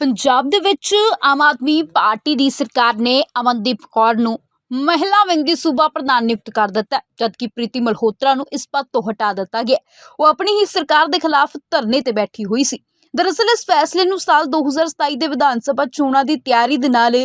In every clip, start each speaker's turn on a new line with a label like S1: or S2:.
S1: ਪੰਜਾਬ ਦੇ ਵਿੱਚ ਆਮ ਆਦਮੀ ਪਾਰਟੀ ਦੀ ਸਰਕਾਰ ਨੇ ਅਮਨਦੀਪ ਕੌਰ ਨੂੰ ਮਹਿਲਾ ਵਿੰਗ ਦੀ ਸੂਬਾ ਪ੍ਰਧਾਨ ਨਿਯੁਕਤ ਕਰ ਦਿੱਤਾ ਜਦਕਿ ਪ੍ਰੀਤੀ ਮਲਹੋਤਰਾ ਨੂੰ ਇਸ ਪਦ ਤੋਂ ਹਟਾ ਦਿੱਤਾ ਗਿਆ ਉਹ ਆਪਣੀ ਹੀ ਸਰਕਾਰ ਦੇ ਖਿਲਾਫ ਧਰਨੇ ਤੇ ਬੈਠੀ ਹੋਈ ਸੀ। ਦਰਅਸਲ, ਇਸ ਫੈਸਲੇ ਨੂੰ ਸਾਲ 2027 ਦੇ ਵਿਧਾਨ ਸਭਾ ਚੋਣਾਂ ਦੀ ਤਿਆਰੀ ਦੇ ਨਾਲ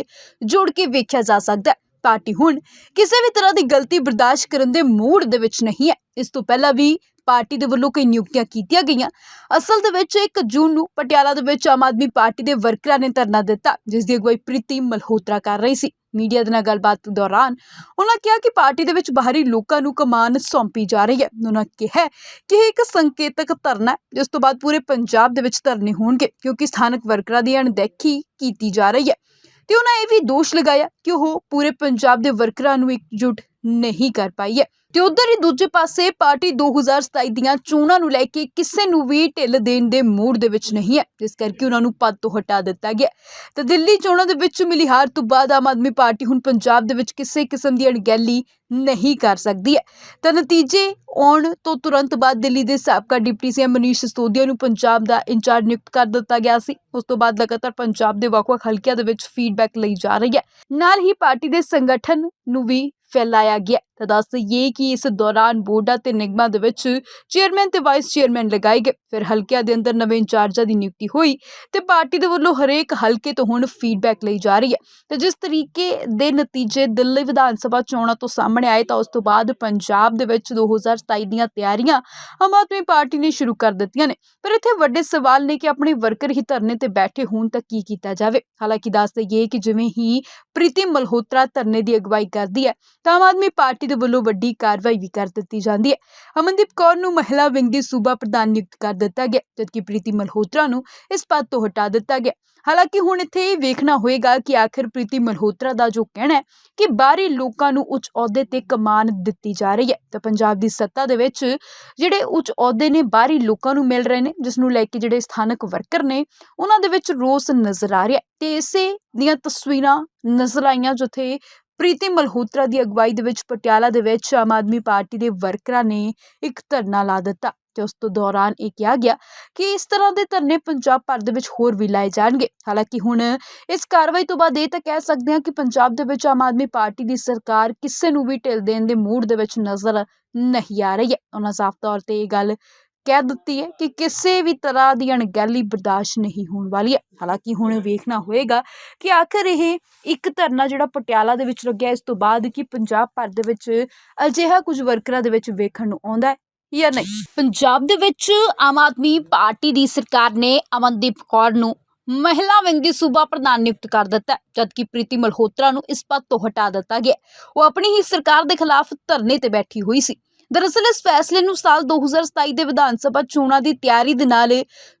S1: ਜੋੜ ਕੇ ਵੇਖਿਆ ਜਾ ਸਕਦਾ ਹੈ। ਪਾਰਟੀ ਹੁਣ ਕਿਸੇ ਵੀ ਤਰ੍ਹਾਂ ਦੀ ਗਲਤੀ ਬਰਦਾਸ਼ਤ ਕਰਨ ਦੇ ਮੂਡ ਦੇ ਵਿੱਚ ਨਹੀਂ ਹੈ। ਇਸ ਤੋਂ ਪਹਿਲਾਂ ਵੀ ਪਾਰਟੀ ਦੇ ਵੱਲੋਂ ਕਈ ਨਿਯੁਕਤੀਆਂ ਕੀਤੀਆਂ ਗਈਆਂ। ਅਸਲ ਦੇ ਵਿੱਚ 1 ਜੂਨ ਨੂੰ ਪਟਿਆਲਾ ਦੇ ਵਿੱਚ ਆਮ ਆਦਮੀ ਪਾਰਟੀ ਦੇ ਵਰਕਰਾਂ ਨੇ ਧਰਨਾ ਦਿੱਤਾ, ਜਿਸ ਦੀ ਅਗਵਾਈ ਪ੍ਰੀਤੀ ਮਲਹੋਤਰਾ ਕਰ ਰਹੀ ਸੀ। ਮੀਡੀਆ ਦੇ ਨਾਲ ਗੱਲਬਾਤ ਦੌਰਾਨ ਉਹਨਾਂ ਕਿਹਾ ਕਿ ਪਾਰਟੀ ਦੇ ਵਿੱਚ ਬਾਹਰੀ ਲੋਕਾਂ ਨੂੰ ਕਮਾਨ ਸੌਂਪੀ ਜਾ ਰਹੀ ਹੈ। ਉਹਨਾਂ ਕਿਹਾ ਕਿ ਇਹ ਇੱਕ ਸੰਕੇਤਕ ਧਰਨਾ ਹੈ, ਜਿਸ ਤੋਂ ਬਾਅਦ ਪੂਰੇ ਪੰਜਾਬ ਦੇ ਵਿੱਚ ਧਰਨੇ ਹੋਣਗੇ, ਕਿਉਂਕਿ ਸਥਾਨਕ ਵਰਕਰਾਂ ਦੀ ਅਣਦੇਖੀ ਕੀਤੀ ਜਾ ਰਹੀ ਹੈ। ਤੇ ਉਹਨਾਂ ਇਹ ਵੀ ਦੋਸ਼ ਲਗਾਇਆ ਕਿ ਉਹ ਪੂਰੇ ਪੰਜਾਬ ਦੇ ਵਰਕਰਾਂ ਨੂੰ ਇਕਜੁੱਟ ਨਹੀਂ ਕਰ ਪਾਈ ਹੈ। ਤੇ ਉਧਰ ਹੀ ਦੂਜੇ ਪਾਸੇ ਪਾਰਟੀ 2027 ਦੀਆਂ ਚੋਣਾਂ ਨੂੰ ਲੈ ਕੇ ਕਿਸੇ ਨੂੰ ਵੀ ਢਿੱਲ ਦੇਣ ਦੇ ਮੂਡ ਦੇ ਵਿੱਚ ਨਹੀਂ ਹੈ, ਜਿਸ ਕਰਕੇ ਉਹਨਾਂ ਨੂੰ ਪਦ ਤੋਂ ਹਟਾ ਦਿੱਤਾ ਗਿਆ ਤੇ ਦਿੱਲੀ ਚੋਣਾਂ ਦੇ ਵਿੱਚ ਮਿਲੀ ਹਾਰ ਤੋਂ ਬਾਅਦ ਆਮ ਆਦਮੀ ਪਾਰਟੀ ਹੁਣ ਪੰਜਾਬ ਦੇ ਵਿੱਚ ਕਿਸੇ ਕਿਸਮ ਦੀ ਅਣਗਹਿਲੀ ਨਹੀਂ ਕਰ ਸਕਦੀ ਹੈ। ਤਾਂ ਨਤੀਜੇ ਆਉਣ ਤੋਂ ਤੁਰੰਤ ਬਾਅਦ ਦਿੱਲੀ ਦੇ ਸਾਬਕਾ ਡਿਪਟੀ ਸੀਐਮ ਮਨੀਸ਼ ਸਿਸੋਦੀਆ ਨੂੰ ਪੰਜਾਬ ਦਾ ਇੰਚਾਰਜ ਨਿਯੁਕਤ ਕਰ ਦਿੱਤਾ ਗਿਆ ਸੀ। ਉਸ ਤੋਂ ਬਾਅਦ ਲਗਾਤਾਰ ਪੰਜਾਬ ਦੇ ਵੱਖ-ਵੱਖ ਹਲਕਿਆਂ ਦੇ ਵਿੱਚ ਫੀਡਬੈਕ ਲਈ ਜਾ ਰਹੀ ਹੈ। ਨਾਲ ਹੀ ਪਾਰਟੀ ਦੇ ਸੰਗਠਨ ਨੂੰ ਵੀ ਫੈਲਾਇਆ ਗਿਆ ਤਾਂ ਦੱਸ ਦਈਏ ਕਿ ਇਸ ਦੌਰਾਨ ਬੋਰਡਾਂ ਤੇ ਨਿਗਮਾਂ ਦੇ ਵਿੱਚ ਚੇਅਰਮੈਨ ਤੇ ਵਾਈਸ ਚੇਅਰਮੈਨ ਲਗਾਏ ਗਏ। ਫਿਰ ਹਲਕਿਆਂ ਦੇ ਅੰਦਰ ਨਵੇਂ ਇੰਚਾਰਜਾਂ ਦੀ ਨਿਯੁਕਤੀ ਹੋਈ ਤੇ ਪਾਰਟੀ ਦੇ ਵੱਲੋਂ ਹਰੇਕ ਹਲਕੇ ਤੋਂ ਹੁਣ ਫੀਡਬੈਕ ਲਈ ਜਾ ਰਹੀ ਹੈ। ਤੇ ਜਿਸ ਤਰੀਕੇ ਦੇ ਨਤੀਜੇ ਦਿੱਲੀ ਵਿਧਾਨ ਸਭਾ ਚੋਣਾਂ ਤੋਂ ਸਾਹਮਣੇ ਆਏ ਤਾਂ ਉਸ ਤੋਂ ਬਾਅਦ ਪੰਜਾਬ ਦੇ ਵਿੱਚ 2027 ਦੀਆਂ ਤਿਆਰੀਆਂ ਆਮ ਆਦਮੀ ਪਾਰਟੀ ਨੇ ਸ਼ੁਰੂ ਕਰ ਦਿੱਤੀਆਂ ਨੇ। ਪਰ ਇੱਥੇ ਵੱਡੇ ਸਵਾਲ ਨੇ ਕਿ ਆਪਣੇ ਵਰਕਰ ਹੀ ਧਰਨੇ ਤੇ ਬੈਠੇ ਹੋਣ ਤਾਂ ਕੀ ਕੀਤਾ ਜਾਵੇ? ਹਾਲਾਂਕਿ ਦੱਸ ਦਈਏ ਕਿ ਜਿਵੇਂ ਹੀ ਪ੍ਰੀਤੀ ਮਲਹੋਤਰਾ ਧਰਨੇ ਦੀ ਅਗਵਾਈ ਕਰਦੀ ਹੈ ਤਾਂ ਆਮ ਆਦਮੀ ਪਾਰਟੀ ਦੇ ਵੱਲੋਂ ਵੱਡੀ ਕਾਰਵਾਈ ਵੀ ਕਰ ਦਿੱਤੀ ਜਾਂਦੀ ਹੈ। ਅਮਨਦੀਪ ਕੌਰ ਨੂੰ ਮਹਿਲਾ ਵਿੰਗ ਦੀ ਸੂਬਾ ਪ੍ਰਧਾਨ ਨਿਯੁਕਤ ਕਰ ਦਿੱਤਾ ਗਿਆ, ਜਦਕਿ ਪ੍ਰੀਤੀ ਮਲਹੋਤਰਾ ਨੂੰ ਇਸ ਪਦ ਤੋਂ ਹਟਾ ਦਿੱਤਾ ਗਿਆ। ਹਾਲਾਂਕਿ ਹੁਣ ਇੱਥੇ ਇਹ ਵੇਖਣਾ ਹੋਏਗਾ ਕਿ ਆਖਿਰ ਪ੍ਰੀਤੀ ਮਲਹੋਤਰਾ ਦਾ ਜੋ ਕਹਿਣਾ ਹੈ ਕਿ ਬਾਹਰੀ ਲੋਕਾਂ ਨੂੰ ਉੱਚ ਅਹੁਦੇ ਤੇ ਕਮਾਨ ਦਿੱਤੀ ਜਾ ਰਹੀ ਹੈ, ਤਾਂ ਪੰਜਾਬ ਦੀ ਸੱਤਾ ਦੇ ਵਿੱਚ ਜਿਹੜੇ ਉੱਚ ਅਹੁਦੇ ਨੇ ਬਾਹਰੀ ਲੋਕਾਂ ਨੂੰ ਮਿਲ ਰਹੇ ਨੇ, ਜਿਸ ਨੂੰ ਲੈ ਕੇ ਜਿਹੜੇ ਸਥਾਨਕ ਵਰਕਰ ਨੇ, ਉਹਨਾਂ ਦੇ ਵਿੱਚ ਰੋਸ ਨਜ਼ਰ ਆ ਰਿਹਾ ਤੇ ਇਸੇ ਦੀਆਂ ਤਸਵੀਰਾਂ ਨਜ਼ਰ ਆਈਆਂ, ਜਿੱਥੇ ਪ੍ਰੀਤੀ ਮਲਹੋਤਰਾ ਦੀ ਅਗਵਾਈ ਦੇ ਵਿੱਚ ਪਟਿਆਲਾ ਦੇ ਵਿੱਚ ਆਮ ਆਦਮੀ ਪਾਰਟੀ ਦੇ ਵਰਕਰਾਂ ਨੇ ਇੱਕ ਧਰਨਾ ਲਾ ਦਿੱਤਾ ਤੇ ਉਸ ਤੋਂ ਦੌਰਾਨ ਇਹ ਕਿਹਾ ਗਿਆ ਕਿ ਇਸ ਤਰ੍ਹਾਂ ਦੇ ਧਰਨੇ ਪੰਜਾਬ ਭਰ ਦੇ ਵਿੱਚ ਹੋਰ ਵੀ ਲਾਏ ਜਾਣਗੇ। ਹਾਲਾਂਕਿ ਹੁਣ ਇਸ ਕਾਰਵਾਈ ਤੋਂ ਬਾਅਦ ਇਹ ਤਾਂ ਕਹਿ ਸਕਦੇ ਹਾਂ ਕਿ ਪੰਜਾਬ ਦੇ ਵਿੱਚ ਆਮ ਆਦਮੀ ਪਾਰਟੀ ਦੀ ਸਰਕਾਰ ਕਿਸੇ ਨੂੰ ਵੀ ਢਿੱਲ ਦੇਣ ਦੇ ਮੂਡ ਦੇ ਵਿੱਚ ਨਜ਼ਰ ਨਹੀਂ ਆ ਰਹੀ ਹੈ। ਉਹਨਾਂ ਸਾਫ਼ ਤੌਰ ਤੇ ਇਹ ਗੱਲ ਕਹਿ ਦਿੱਤੀ ਹੈ ਕਿ ਕਿਸੇ ਵੀ ਤਰ੍ਹਾਂ ਦੀ ਅਣਗਹਿਲੀ ਬਰਦਾਸ਼ਤ ਨਹੀਂ ਹੋਣ ਵਾਲੀ ਹੈ। ਹਾਲਾਂਕਿ ਹੁਣ ਵੇਖਣਾ ਹੋਏਗਾ ਕਿ ਆਖਰ ਇਹ ਇੱਕ ਧਰਨਾ ਜਿਹੜਾ ਪਟਿਆਲਾ ਦੇ ਵਿੱਚ ਲੱਗਿਆ, ਇਸ ਤੋਂ ਬਾਅਦ ਕਿ ਪੰਜਾਬ ਭਰ ਦੇ ਵਿੱਚ ਅਜਿਹਾ ਕੁਝ ਵਰਕਰਾਂ ਦੇ ਵਿੱਚ ਵੇਖਣ ਨੂੰ ਆਉਂਦਾ ਹੈ ਜਾਂ ਨਹੀਂ? ਪੰਜਾਬ ਦੇ ਵਿੱਚ ਆਮ ਆਦਮੀ ਪਾਰਟੀ ਦੀ ਸਰਕਾਰ ਨੇ ਅਮਨਦੀਪ ਕੌਰ ਨੂੰ ਮਹਿਲਾ ਵਿੰਗ ਦੀ ਸੂਬਾ ਪ੍ਰਧਾਨ ਨਿਯੁਕਤ ਕਰ ਦਿੱਤਾ ਜਦਕਿ ਪ੍ਰੀਤੀ ਮਲਹੋਤਰਾ ਨੂੰ ਇਸ ਪਦ ਤੋਂ ਹਟਾ ਦਿੱਤਾ ਗਿਆ ਉਹ ਆਪਣੀ ਹੀ ਸਰਕਾਰ ਦੇ ਖਿਲਾਫ ਧਰਨੇ ਤੇ ਬੈਠੀ ਹੋਈ ਸੀ। ਦਰਅਸਲ ਇਸ ਫੈਸਲੇ ਨੂੰ ਸਾਲ 2027 ਦੇ ਵਿਧਾਨ ਸਭਾ ਚੋਣਾਂ ਦੀ ਤਿਆਰੀ ਦੇ ਨਾਲ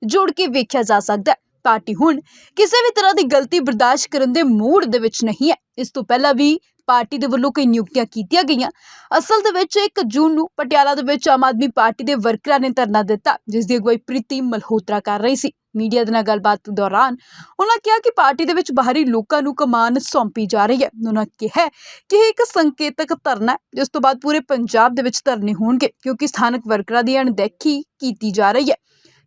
S1: ਜੋੜ ਕੇ ਵੇਖਿਆ ਜਾ ਸਕਦਾ ਹੈ। ਪਾਰਟੀ ਹੁਣ ਕਿਸੇ ਵੀ ਤਰ੍ਹਾਂ ਦੀ ਗਲਤੀ ਬਰਦਾਸ਼ਤ ਕਰਨ ਦੇ ਮੂਡ ਦੇ ਵਿੱਚ ਨਹੀਂ ਹੈ। ਇਸ ਤੋਂ ਪਹਿਲਾਂ ਵੀ ਪਾਰਟੀ ਦੇ ਵੱਲੋਂ ਕਈ ਨਿਯੁਕਤੀਆਂ ਕੀਤੀਆਂ ਗਈਆਂ। ਅਸਲ ਦੇ ਵਿੱਚ 1 ਜੂਨ ਨੂੰ ਪਟਿਆਲਾ ਦੇ ਵਿੱਚ ਆਮ ਆਦਮੀ ਪਾਰਟੀ ਦੇ ਵਰਕਰਾਂ ਨੇ ਧਰਨਾ ਦਿੱਤਾ, ਜਿਸ ਦੀ ਅਗਵਾਈ ਪ੍ਰੀਤੀ ਮਲਹੋਤਰਾ ਕਰ ਰਹੀ ਸੀ। ਮੀਡੀਆ ਦੇ ਨਾਲ ਗੱਲਬਾਤ ਦੌਰਾਨ ਉਹਨਾਂ ਕਿਹਾ ਕਿ ਪਾਰਟੀ ਦੇ ਵਿੱਚ ਬਾਹਰੀ ਲੋਕਾਂ ਨੂੰ ਕਮਾਨ ਸੌਂਪੀ ਜਾ ਰਹੀ ਹੈ। ਉਹਨਾਂ ਕਿਹਾ ਕਿ ਇਹ ਇੱਕ ਸੰਕੇਤਕ ਧਰਨਾ ਜਿਸ ਤੋਂ ਬਾਅਦ ਪੂਰੇ ਪੰਜਾਬ ਦੇ ਵਿੱਚ ਧਰਨੇ ਹੋਣਗੇ ਕਿਉਂਕਿ ਸਥਾਨਕ ਵਰਕਰਾਂ ਦੀ ਅਣਦੇਖੀ ਕੀਤੀ ਜਾ ਰਹੀ ਹੈ।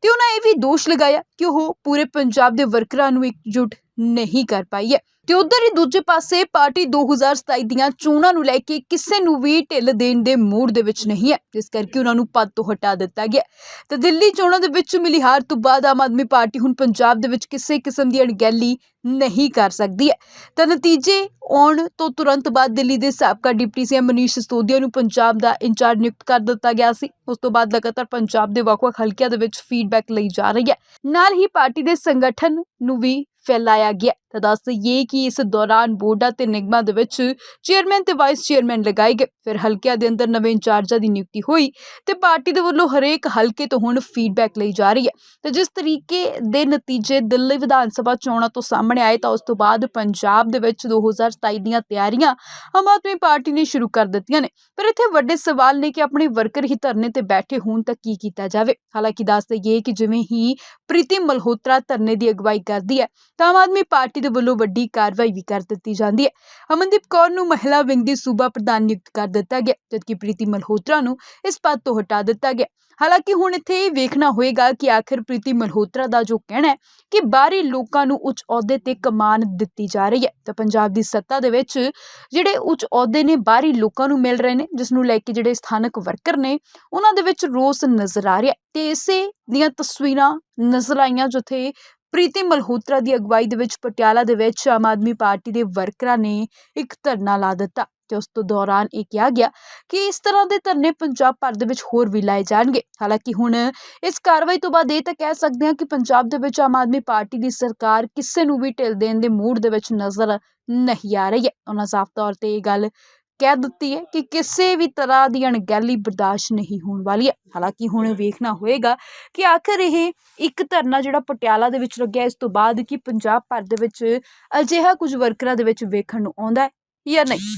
S1: ਤੇ ਉਹਨਾਂ ਇਹ ਵੀ ਦੋਸ਼ ਲਗਾਇਆ ਕਿ ਉਹ ਪੂਰੇ ਪੰਜਾਬ ਦੇ ਵਰਕਰਾਂ ਨੂੰ ਇਕਜੁੱਟ ਨਹੀਂ ਕਰ ਪਾਈ ਹੈ। ਤੇ ਉਧਰ ਹੀ ਦੂਜੇ ਪਾਸੇ ਪਾਰਟੀ 2027 ਦੀਆਂ ਚੋਣਾਂ ਨੂੰ ਲੈ ਕੇ ਕਿਸੇ ਨੂੰ ਵੀ ਢਿੱਲ ਦੇਣ ਦੇ ਮੂਡ ਦੇ ਵਿੱਚ ਨਹੀਂ ਹੈ, ਜਿਸ ਕਰਕੇ ਉਹਨਾਂ ਨੂੰ ਪਦ ਤੋਂ ਹਟਾ ਦਿੱਤਾ ਗਿਆ ਤੇ ਦਿੱਲੀ ਚੋਣਾਂ ਦੇ ਵਿੱਚ ਮਿਲੀ ਹਾਰ ਤੋਂ ਬਾਅਦ ਆਮ ਆਦਮੀ ਪਾਰਟੀ ਹੁਣ ਪੰਜਾਬ ਦੇ ਵਿੱਚ ਕਿਸੇ ਕਿਸਮ ਦੀ ਅਣਗਹਿਲੀ ਨਹੀਂ ਕਰ ਸਕਦੀ ਹੈ। ਤਾਂ ਨਤੀਜੇ ਆਉਣ ਤੋਂ ਤੁਰੰਤ ਬਾਅਦ ਦਿੱਲੀ ਦੇ ਸਾਬਕਾ ਡਿਪਟੀ ਸੀਐਮ ਮਨੀਸ਼ ਸਿਸੋਦੀਆ ਨੂੰ ਪੰਜਾਬ ਦਾ ਇੰਚਾਰਜ ਨਿਯੁਕਤ ਕਰ ਦਿੱਤਾ ਗਿਆ ਸੀ। ਉਸ ਤੋਂ ਬਾਅਦ ਲਗਾਤਾਰ ਪੰਜਾਬ ਦੇ ਵੱਖ-ਵੱਖ ਹਲਕਿਆਂ ਦੇ ਵਿੱਚ ਫੀਡਬੈਕ ਲਈ ਜਾ ਰਹੀ ਹੈ। ਨਾਲ ਹੀ ਪਾਰਟੀ ਦੇ ਸੰਗਠਨ ਨੂੰ ਵੀ ਫੈਲਾਇਆ ਗਿਆ ਤਾਂ ਦੱਸ ਦਈਏ ਕਿ ਇਸ ਦੌਰਾਨ ਬੋਰਡਾਂ ਤੇ ਨਿਗਮਾਂ ਦੇ ਵਿੱਚ ਚੇਅਰਮੈਨ ਤੇ ਵਾਈਸ ਚੇਅਰਮੈਨ ਲਗਾਏ ਗਏ। ਫਿਰ ਹਲਕਿਆਂ ਦੇ ਅੰਦਰ ਨਵੇਂ ਇੰਚਾਰਜਾਂ ਦੀ ਨਿਯੁਕਤੀ ਹੋਈ ਤੇ ਪਾਰਟੀ ਦੇ ਵੱਲੋਂ ਹਰੇਕ ਹਲਕੇ ਤੋਂ ਹੁਣ ਫੀਡਬੈਕ ਲਈ ਜਾ ਰਹੀ ਹੈ। ਤੇ ਜਿਸ ਤਰੀਕੇ ਦੇ ਨਤੀਜੇ ਦਿੱਲੀ ਵਿਧਾਨ ਸਭਾ ਚੋਣਾਂ ਤੋਂ ਸਾਹਮਣੇ ਆਏ ਤਾਂ ਉਸ ਤੋਂ ਬਾਅਦ ਪੰਜਾਬ ਦੇ ਵਿੱਚ 2027 ਦੀਆਂ ਤਿਆਰੀਆਂ ਆਮ ਆਦਮੀ ਪਾਰਟੀ ਨੇ ਸ਼ੁਰੂ ਕਰ ਦਿੱਤੀਆਂ ਨੇ। ਪਰ ਇੱਥੇ ਵੱਡੇ ਸਵਾਲ ਨੇ ਕਿ ਆਪਣੇ ਵਰਕਰ ਹੀ ਧਰਨੇ ਤੇ ਬੈਠੇ ਹੋਣ ਤਾਂ ਕੀ ਕੀਤਾ ਜਾਵੇ? ਹਾਲਾਂਕਿ ਦੱਸ ਦਈਏ ਕਿ ਜਿਵੇਂ ਹੀ ਪ੍ਰੀਤੀ ਮਲਹੋਤਰਾ ਧਰਨੇ ਦੀ ਅਗਵਾਈ ਕਰਦੀ ਹੈ ਤਾਂ ਆਮ ਆਦਮੀ ਪਾਰਟੀ ਪਾਰਟੀ ਦੇ ਵੱਲੋਂ ਵੱਡੀ ਕਾਰਵਾਈ ਵੀ ਕਰ ਦਿੱਤੀ ਜਾਂਦੀ ਹੈ। ਅਮਨਦੀਪ ਕੌਰ ਨੂੰ ਮਹਿਲਾ ਵਿੰਗ ਦੀ ਸੂਬਾ ਪ੍ਰਧਾਨ ਨਿਯੁਕਤ ਕਰ ਦਿੱਤਾ ਗਿਆ, ਜਦਕਿ ਪ੍ਰੀਤੀ ਮਲਹੋਤਰਾ ਨੂੰ ਇਸ ਪਦ ਤੋਂ ਹਟਾ ਦਿੱਤਾ ਗਿਆ। ਹਾਲਾਂਕਿ ਹੁਣ ਇੱਥੇ ਇਹ ਵੇਖਣਾ ਹੋਏਗਾ ਕਿ ਆਖਿਰ ਪ੍ਰੀਤੀ ਮਲਹੋਤਰਾ ਦਾ ਜੋ ਕਹਿਣਾ ਹੈ ਕਿ ਬਾਹਰੀ ਲੋਕਾਂ ਨੂੰ ਉੱਚ ਅਹੁਦੇ ਤੇ ਕਮਾਨ ਦਿੱਤੀ ਜਾ ਰਹੀ ਹੈ, ਤਾਂ ਪੰਜਾਬ ਦੀ ਸੱਤਾ ਦੇ ਵਿੱਚ ਜਿਹੜੇ ਉੱਚ ਅਹੁਦੇ ਨੇ ਬਾਹਰੀ ਲੋਕਾਂ ਨੂੰ ਮਿਲ ਰਹੇ ਨੇ, ਜਿਸ ਨੂੰ ਲੈ ਕੇ ਜਿਹੜੇ ਸਥਾਨਕ ਵਰਕਰ ਨੇ, ਉਹਨਾਂ ਦੇ ਵਿੱਚ ਰੋਸ ਨਜ਼ਰ ਆ ਰਿਹਾ ਤੇ ਇਸੇ ਦੀਆਂ ਤਸਵੀਰਾਂ ਨਜ਼ਰ ਆਈਆਂ ਜਿੱਥੇ ਪ੍ਰੀਤੀ ਮਲਹੋਤਰਾ ਦੀ ਅਗਵਾਈ ਦੇ ਵਿੱਚ ਪਟਿਆਲਾ ਦੇ ਵਿੱਚ ਆਮ ਆਦਮੀ ਪਾਰਟੀ ਦੇ ਵਰਕਰਾਂ ਨੇ ਇੱਕ ਧਰਨਾ ਲਾ ਦਿੱਤਾ ਤੇ ਉਸ ਤੋਂ ਦੌਰਾਨ ਇਹ ਕਿਹਾ ਗਿਆ ਕਿ ਇਸ ਤਰ੍ਹਾਂ ਦੇ ਧਰਨੇ ਪੰਜਾਬ ਭਰ ਦੇ ਵਿੱਚ ਹੋਰ ਵੀ ਲਾਏ ਜਾਣਗੇ। ਹਾਲਾਂਕਿ ਹੁਣ ਇਸ ਕਾਰਵਾਈ ਤੋਂ ਬਾਅਦ ਇਹ ਤਾਂ ਕਹਿ ਸਕਦੇ ਹਾਂ ਕਿ ਪੰਜਾਬ ਦੇ ਵਿੱਚ ਆਮ ਆਦਮੀ ਪਾਰਟੀ ਦੀ ਸਰਕਾਰ ਕਿਸੇ ਨੂੰ ਵੀ ਢਿੱਲ ਦੇਣ ਦੇ ਮੂਡ ਦੇ ਵਿੱਚ ਨਜ਼ਰ ਨਹੀਂ ਆ ਰਹੀ ਹੈ। ਉਹਨਾਂ ਸਾਫ਼ ਤੌਰ ਤੇ ਇਹ ਗੱਲ ਕਹਿ ਦਿੱਤੀ ਹੈ ਕਿ ਕਿਸੇ ਵੀ ਤਰ੍ਹਾਂ ਦੀ ਅਣਗਹਿਲੀ ਬਰਦਾਸ਼ਤ ਨਹੀਂ ਹੋਣ ਵਾਲੀ ਹੈ। ਹਾਲਾਂਕਿ ਹੁਣ ਵੇਖਣਾ ਹੋਏਗਾ ਕਿ ਆਖਰ ਇਹ ਇੱਕ ਧਰਨਾ ਜਿਹੜਾ ਪਟਿਆਲਾ ਦੇ ਵਿੱਚ ਲੱਗਿਆ, ਇਸ ਤੋਂ ਬਾਅਦ ਕਿ ਪੰਜਾਬ ਭਰ ਦੇ ਵਿੱਚ ਅਜਿਹਾ ਕੁਝ ਵਰਕਰਾਂ ਦੇ ਵਿੱਚ ਵੇਖਣ ਨੂੰ ਆਉਂਦਾ ਹੈ ਜਾਂ ਨਹੀਂ।